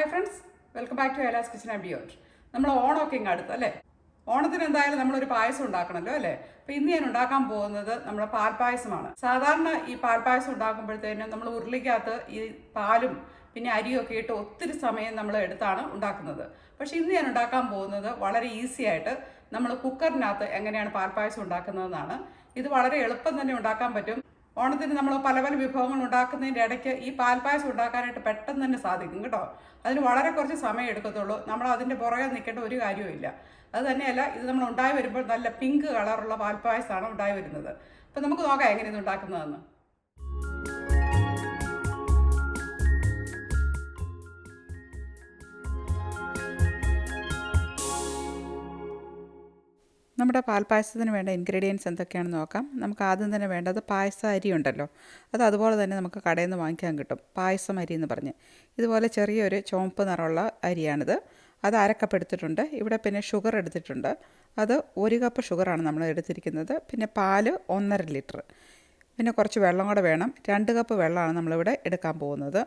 Hi friends welcome back to Ela's kitchen and beyond നമ്മൾ ഓണമൊക്കെ ഇങ്ങ് അടുത്ത് അല്ലേ? ഓണത്തിന് എന്തായാലും നമ്മളൊരു പായസം ഉണ്ടാക്കണമല്ലോ അല്ലേ? അപ്പോൾ ഇന്ന് ഞാൻ ഉണ്ടാക്കാൻ പോകുന്നത് നമ്മുടെ പാൽപ്പായസമാണ് സാധാരണ ഈ പാൽപ്പായസം ഉണ്ടാക്കുമ്പോഴത്തേനും നമ്മൾ ഉരുളിക്കകത്ത് ഈ പാലും പിന്നെ അരിയൊക്കെ ഇട്ട് ഒത്തിരി സമയം നമ്മൾ എടുത്താണ് ഉണ്ടാക്കുന്നത്. പക്ഷേ ഇന്ന് ഞാൻ ഉണ്ടാക്കാൻ പോകുന്നത് വളരെ ഈസി ആയിട്ട് നമ്മൾ കുക്കറിനകത്ത് എങ്ങനെയാണ് പാൽപ്പായസം ഉണ്ടാക്കുന്നതെന്നാണ്. ഇത് വളരെ എളുപ്പം തന്നെ ഉണ്ടാക്കാൻ പറ്റും. ഓണത്തിന് നമ്മൾ പല പല വിഭവങ്ങൾ ഉണ്ടാക്കുന്നതിന്റെ ഇടയ്ക്ക് ഈ പാൽപ്പായസം ഉണ്ടാക്കാനായിട്ട് പെട്ടെന്ന് തന്നെ സാധിക്കും കേട്ടോ. അതിന് വളരെ കുറച്ച് സമയം എടുക്കത്തുള്ളൂ. നമ്മൾ അതിന്റെ പുറകെ നിൽക്കേണ്ട ഒരു കാര്യവുമില്ല അത് തന്നെയല്ല ഇത് നമ്മൾ ഉണ്ടായി വരുമ്പോൾ നല്ല പിങ്ക് കളറുള്ള പാൽപ്പായസമാണ് ഉണ്ടായി വരുന്നത്. അപ്പം നമുക്ക് നോക്കാം എങ്ങനെയാണ് ഉണ്ടാക്കുന്നതെന്ന്. നമ്മുടെ പാൽപ്പായസത്തിന് വേണ്ട ഇൻഗ്രീഡിയൻസ് എന്തൊക്കെയാണെന്ന് നോക്കാം. നമുക്ക് ആദ്യം തന്നെ വേണ്ടത് പായസ അരി ഉണ്ടല്ലോ. അത് അതുപോലെ തന്നെ നമുക്ക് കടയിൽ നിന്ന് വാങ്ങിക്കാൻ കിട്ടും. പായസം അരി എന്ന് പറഞ്ഞ്. ഇതുപോലെ ചെറിയൊരു ചുവപ്പ് നിറമുള്ള അരിയാണിത്. അത് അരക്കപ്പ് എടുത്തിട്ടുണ്ട്. ഇവിടെ പിന്നെ ഷുഗർ എടുത്തിട്ടുണ്ട്. അത് ഒരു കപ്പ് ഷുഗറാണ് നമ്മൾ എടുത്തിരിക്കുന്നത്. പിന്നെ പാൽ ഒന്നര ലിറ്റർ. പിന്നെ കുറച്ച് വെള്ളം കൂടെ വേണം. രണ്ട് കപ്പ് വെള്ളമാണ് നമ്മളിവിടെ എടുക്കാൻ പോകുന്നത്.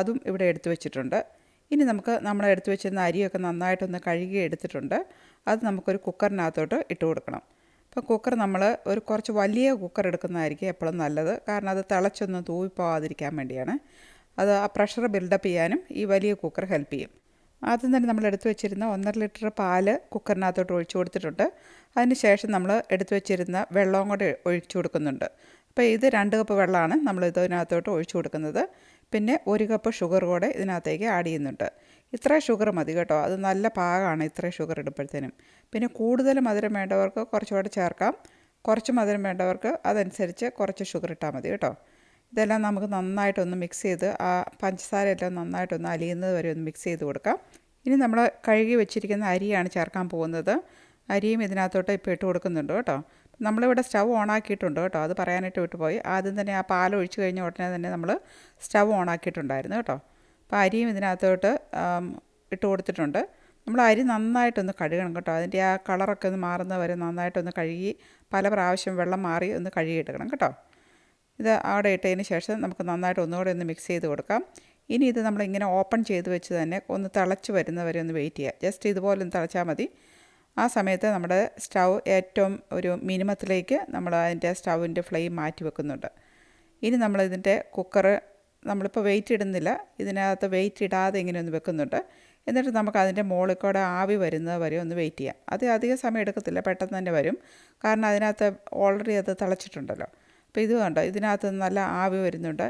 അതും ഇവിടെ എടുത്തു വെച്ചിട്ടുണ്ട്. ഇനി നമുക്ക് നമ്മൾ എടുത്തു വെച്ചിരുന്ന അരിയൊക്കെ നന്നായിട്ടൊന്ന് കഴുകി എടുത്തിട്ടുണ്ട്. അത് നമുക്കൊരു കുക്കറിനകത്തോട്ട് ഇട്ട് കൊടുക്കണം. അപ്പോൾ കുക്കർ നമ്മൾ ഒരു കുറച്ച് വലിയ കുക്കർ എടുക്കുന്നതായിരിക്കും എപ്പോഴും നല്ലത്. കാരണം അത് തിളച്ചൊന്നും തൂവിപ്പോവാതിരിക്കാൻ വേണ്ടിയാണ്. അത് ആ പ്രഷർ ബിൽഡപ്പ് ചെയ്യാനും ഈ വലിയ കുക്കർ ഹെൽപ്പ് ചെയ്യും. ആദ്യം തന്നെ നമ്മൾ എടുത്തു വെച്ചിരുന്ന ഒന്നര ലിറ്റർ പാൽ കുക്കറിനകത്തോട്ട് ഒഴിച്ചു കൊടുത്തിട്ടുണ്ട്. അതിന് ശേഷം നമ്മൾ എടുത്തു വെച്ചിരുന്ന വെള്ളവും കൂടെ ഒഴിച്ചു കൊടുക്കുന്നുണ്ട്. അപ്പോൾ ഇത് രണ്ട് കപ്പ് വെള്ളമാണ് നമ്മൾ ഇതിനകത്തോട്ട് ഒഴിച്ചു കൊടുക്കുന്നത്. പിന്നെ ഒരു കപ്പ് ഷുഗർ കൂടെ ഇതിനകത്തേക്ക് ആഡ് ചെയ്യുന്നുണ്ട്. ഇത്ര ഷുഗർ മതി കേട്ടോ. അത് നല്ല പാകമാണ് ഇത്ര ഷുഗർ ഇടുമ്പോഴത്തേനും. പിന്നെ കൂടുതൽ മധുരം വേണ്ടവർക്ക് കുറച്ചുകൂടെ ചേർക്കാം. കുറച്ച് മധുരം വേണ്ടവർക്ക് അതനുസരിച്ച് കുറച്ച് ഷുഗർ ഇട്ടാൽ മതി കേട്ടോ. ഇതെല്ലാം നമുക്ക് നന്നായിട്ടൊന്ന് മിക്സ് ചെയ്ത് ആ പഞ്ചസാരയെല്ലാം നന്നായിട്ടൊന്ന് അലിയുന്നത് വരെ ഒന്ന് മിക്സ് ചെയ്ത് കൊടുക്കാം. ഇനി നമ്മൾ കഴുകി വെച്ചിരിക്കുന്ന അരിയാണ് ചേർക്കാൻ പോകുന്നത്. അരിയും ഇതിനകത്തോട്ട് ഇപ്പോൾ ഇട്ട് കൊടുക്കുന്നുണ്ട് കേട്ടോ. നമ്മളിവിടെ സ്റ്റവ് ഓണാക്കിയിട്ടുണ്ട് കേട്ടോ. അത് പറയാനായിട്ട് വിട്ടുപോയി. ആദ്യം തന്നെ ആ പാൽ ഒഴിച്ചു കഴിഞ്ഞ ഉടനെ തന്നെ നമ്മൾ സ്റ്റവ് ഓണാക്കിയിട്ടുണ്ടായിരുന്നു കേട്ടോ. അപ്പോൾ അരിയും ഇതിനകത്തോട്ട് ഇട്ട് കൊടുത്തിട്ടുണ്ട്. നമ്മൾ അരി നന്നായിട്ടൊന്ന് കഴുകണം കേട്ടോ. അതിന്റെ ആ കളറൊക്കെ ഒന്ന് മാറുന്ന വരെ നന്നായിട്ടൊന്ന് കഴുകി പല പ്രാവശ്യം വെള്ളം മാറി ഒന്ന് കഴുകിയെടുക്കണം കേട്ടോ. ഇത് അവിടെ ഇട്ടതിന് ശേഷം നമുക്ക് നന്നായിട്ട് ഒന്നുകൂടെ ഒന്ന് മിക്സ് ചെയ്ത് കൊടുക്കാം. ഇനി ഇത് നമ്മളിങ്ങനെ ഓപ്പൺ ചെയ്ത് വെച്ച് തന്നെ ഒന്ന് തിളച്ച് വരുന്നവരെ ഒന്ന് വെയിറ്റ് ചെയ്യുക ജസ്റ്റ് ഇതുപോലെ ഒന്ന് തിളച്ചാൽ മതി. ആ സമയത്ത് നമ്മുടെ സ്റ്റൗ ഏറ്റവും ഒരു മിനിമത്തിലേക്ക് നമ്മൾ അതിന്റെ സ്റ്റൗവിന്റെ ഫ്ലെയിം മാറ്റി വെക്കുന്നുണ്ട്. ഇനി നമ്മളിതിന്റെ കുക്കർ നമ്മളിപ്പോൾ വെയിറ്റ് ഇടുന്നില്ല. ഇതിനകത്ത് വെയിറ്റ് ഇടാതെ ഇങ്ങനെ ഒന്ന് വെക്കുന്നുണ്ട്. എന്നിട്ട് നമുക്ക് അതിന്റെ മുകളിൽ കൂടെ ആവി വരുന്നത് വരെ ഒന്ന് വെയിറ്റ് ചെയ്യാം. അത് അധിക സമയം എടുക്കത്തില്ല. പെട്ടെന്ന് തന്നെ വരും. കാരണം അതിനകത്ത് ഓൾറെഡി അത് തിളച്ചിട്ടുണ്ടല്ലോ. അപ്പോൾ ഇത് കണ്ടോ? ഇതിനകത്ത് നല്ല ആവി വരുന്നുണ്ട്.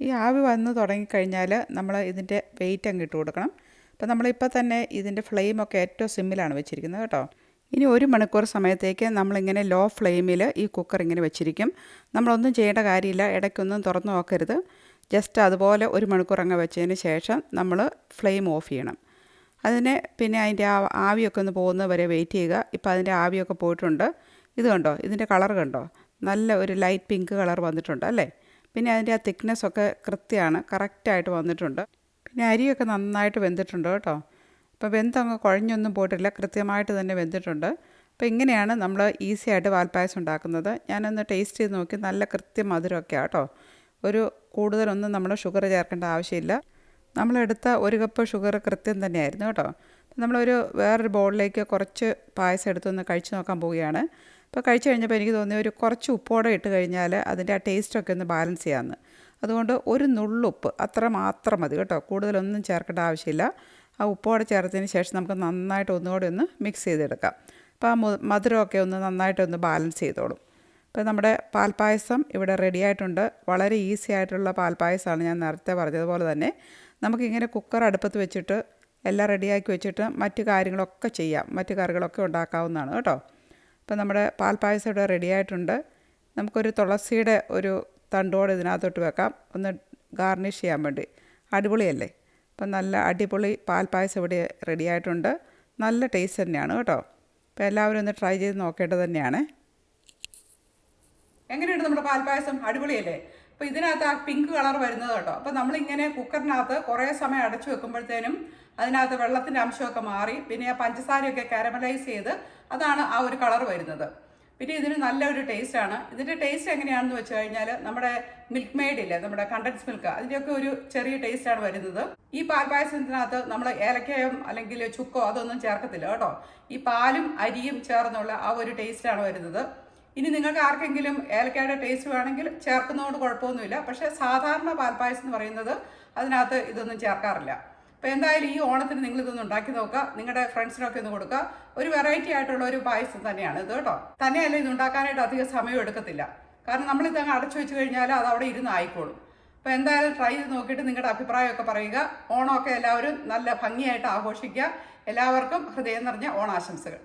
ഈ ആവി വന്ന് തുടങ്ങിക്കഴിഞ്ഞാൽ നമ്മൾ ഇതിന്റെ വെയിറ്റ് അങ്ങ് ഇട്ട് കൊടുക്കണം. അപ്പോൾ നമ്മളിപ്പോൾ തന്നെ ഇതിന്റെ ഫ്ലെയിമൊക്കെ ഏറ്റവും സിമ്മിലാണ് വെച്ചിരിക്കുന്നത് കേട്ടോ. ഇനി ഒരു മണിക്കൂർ സമയത്തേക്ക് നമ്മളിങ്ങനെ ലോ ഫ്ലെയിമിൽ ഈ കുക്കർ ഇങ്ങനെ വെച്ചിരിക്കും. നമ്മളൊന്നും ചെയ്യേണ്ട കാര്യമില്ല ഇടയ്ക്കൊന്നും തുറന്നു നോക്കരുത്. ജസ്റ്റ് അതുപോലെ ഒരു മണിക്കൂർ അങ്ങ് വെച്ചതിന് ശേഷം നമ്മൾ ഫ്ലെയിം ഓഫ് ചെയ്യണം. അതിനെ പിന്നെ അതിന്റെ ആ ആവിയൊക്കെ ഒന്ന് പോകുന്നത് വരെ വെയിറ്റ് ചെയ്യുക. ഇപ്പോൾ അതിന്റെ ആവിയൊക്കെ പോയിട്ടുണ്ട്. ഇത് കണ്ടോ? ഇതിന്റെ കളർ കണ്ടോ? നല്ല ഒരു ലൈറ്റ് പിങ്ക് കളർ വന്നിട്ടുണ്ട് അല്ലേ? പിന്നെ അതിന്റെ ആ തിക്നെസ്സൊക്കെ കൃത്യമാണ് കറക്റ്റായിട്ട് വന്നിട്ടുണ്ട്. പിന്നെ അരിയൊക്കെ നന്നായിട്ട് വെന്തിട്ടുണ്ട് കേട്ടോ. അപ്പോൾ വെന്തങ്ങ് കുഴഞ്ഞൊന്നും പോയിട്ടില്ല കൃത്യമായിട്ട് തന്നെ വെന്തിട്ടുണ്ട്. അപ്പോൾ ഇങ്ങനെയാണ് നമ്മൾ ഈസി ആയിട്ട് പാൽപ്പായസം ഉണ്ടാക്കുന്നത്. ഞാനൊന്ന് ടേസ്റ്റ് ചെയ്ത് നോക്കി നല്ല കൃത്യം മധുരമൊക്കെ കേട്ടോ. ഒരു കൂടുതലൊന്നും നമ്മൾ ഷുഗർ ചേർക്കേണ്ട ആവശ്യമില്ല. നമ്മളെടുത്ത ഒരു കപ്പ് ഷുഗർ കൃത്യം തന്നെയായിരുന്നു കേട്ടോ. നമ്മളൊരു വേറൊരു ബോളിലേക്ക് കുറച്ച് പായസം എടുത്തൊന്ന് കഴിച്ച് നോക്കാൻ പോവുകയാണ്. അപ്പോൾ കഴിച്ച് കഴിഞ്ഞപ്പോൾ എനിക്ക് തോന്നിയ ഒരു കുറച്ച് ഉപ്പോടെ ഇട്ട് കഴിഞ്ഞാൽ അതിന്റെ ആ ടേസ്റ്റൊക്കെ ഒന്ന് ബാലൻസ് ചെയ്യാമെന്ന് അതുകൊണ്ട് ഒരു നുള്ളുപ്പ് അത്ര മാത്രം മതി കേട്ടോ. കൂടുതലൊന്നും ചേർക്കേണ്ട ആവശ്യമില്ല. ആ ഉപ്പോടെ ചേർത്തതിന് ശേഷം നമുക്ക് നന്നായിട്ട് ഒന്നുകൂടി ഒന്ന് മിക്സ് ചെയ്തെടുക്കാം. അപ്പോൾ ആ മധുരമൊക്കെ ഒന്ന് നന്നായിട്ട് ഒന്ന് ബാലൻസ് ചെയ്തോളും. അപ്പോൾ നമ്മുടെ പാൽപ്പായസം ഇവിടെ റെഡി ആയിട്ടുണ്ട്. വളരെ ഈസി ആയിട്ടുള്ള പാൽപ്പായസമാണ് ഞാൻ നേരത്തെ പറഞ്ഞതുപോലെ തന്നെ. നമുക്കിങ്ങനെ കുക്കർ അടുപ്പത്ത് വെച്ചിട്ട് എല്ലാം റെഡിയാക്കി വെച്ചിട്ട് മറ്റു കാര്യങ്ങളൊക്കെ ചെയ്യാം. മറ്റു കറികളൊക്കെ ഉണ്ടാക്കാവുന്നതാണ് കേട്ടോ. അപ്പോൾ നമ്മുടെ പാൽപ്പായസം ഇവിടെ റെഡി ആയിട്ടുണ്ട്. നമുക്കൊരു തുളസിയുടെ ഒരു തണ്ടോട് ഇതിനകത്തോട്ട് വെക്കാം. ഒന്ന് ഗാർണിഷ് ചെയ്യാൻ വേണ്ടി. അടിപൊളിയല്ലേ? അപ്പം നല്ല അടിപൊളി പാൽപ്പായസം ഇവിടെ റെഡി ആയിട്ടുണ്ട്. നല്ല ടേസ്റ്റ് തന്നെയാണ് കേട്ടോ. അപ്പോൾ എല്ലാവരും ഒന്ന് ട്രൈ ചെയ്ത് നോക്കേണ്ടത് തന്നെയാണ്. എങ്ങനെയുണ്ട് നമ്മുടെ പാൽപ്പായസം? അടിപൊളിയല്ലേ? അപ്പോൾ ഇതിനകത്ത് ആ പിങ്ക് കളർ വരുന്നത് കേട്ടോ. അപ്പോൾ നമ്മളിങ്ങനെ കുക്കറിനകത്ത് കുറേ സമയം അടച്ചു വെക്കുമ്പോഴത്തേനും അതിനകത്ത് വെള്ളത്തിന്റെ അംശമൊക്കെ മാറി. പിന്നെ ആ പഞ്ചസാരയൊക്കെ കാരമലൈസ് ചെയ്ത് അതാണ് ആ ഒരു കളർ വരുന്നത്. പിന്നെ ഇതിന് നല്ല ഒരു ടേസ്റ്റാണ്. ഇതിന്റെ ടേസ്റ്റ് എങ്ങനെയാണെന്ന് വെച്ച് കഴിഞ്ഞാൽ നമ്മുടെ മിൽക്ക് മെയ്ഡ് ഇല്ലേ നമ്മുടെ കണ്ടൻസ് മിൽക്ക് അതിന്റെയൊക്കെ ഒരു ചെറിയ ടേസ്റ്റാണ് വരുന്നത്. ഈ പാൽ പായസത്തിനകത്ത് നമ്മൾ ഏലക്കയോ അല്ലെങ്കിൽ ചുക്കോ അതൊന്നും ചേർക്കത്തില്ല കേട്ടോ. ഈ പാലും അരിയും ചേർന്നുള്ള ആ ഒരു ടേസ്റ്റാണ് വരുന്നത്. ഇനി നിങ്ങൾക്ക് ആർക്കെങ്കിലും ഏലക്കയുടെ ടേസ്റ്റ് വേണമെങ്കിൽ ചേർക്കുന്നതുകൊണ്ട് കുഴപ്പമൊന്നുമില്ല. പക്ഷേ സാധാരണ പാൽപ്പായസം എന്ന് പറയുന്നത് അതിനകത്ത് ഇതൊന്നും ചേർക്കാറില്ല. അപ്പോൾ എന്തായാലും ഈ ഓണത്തിന് നിങ്ങൾ ഇതൊന്ന് ഉണ്ടാക്കി നോക്കുക. നിങ്ങളുടെ ഫ്രണ്ട്സിനൊക്കെ ഒന്ന് കൊടുക്കുക. ഒരു വെറൈറ്റി ആയിട്ടുള്ള ഒരു പായസം തന്നെയാണ് ഇത് കേട്ടോ. തന്നെയല്ല ഇത് ഉണ്ടാക്കാനായിട്ട് അധികം സമയം എടുക്കത്തില്ല. കാരണം നമ്മൾ ഇതങ്ങ് അടച്ചു വെച്ച് കഴിഞ്ഞാൽ അത് അവിടെ ഇരുന്ന് ആയിക്കോളും. അപ്പോൾ എന്തായാലും ട്രൈ ചെയ്ത് നോക്കിയിട്ട് നിങ്ങളുടെ അഭിപ്രായമൊക്കെ പറയുക. ഓണമൊക്കെ എല്ലാവരും നല്ല ഭംഗിയായിട്ട് ആഘോഷിക്കുക. എല്ലാവർക്കും ഹൃദയം നിറഞ്ഞ ഓണാശംസകൾ.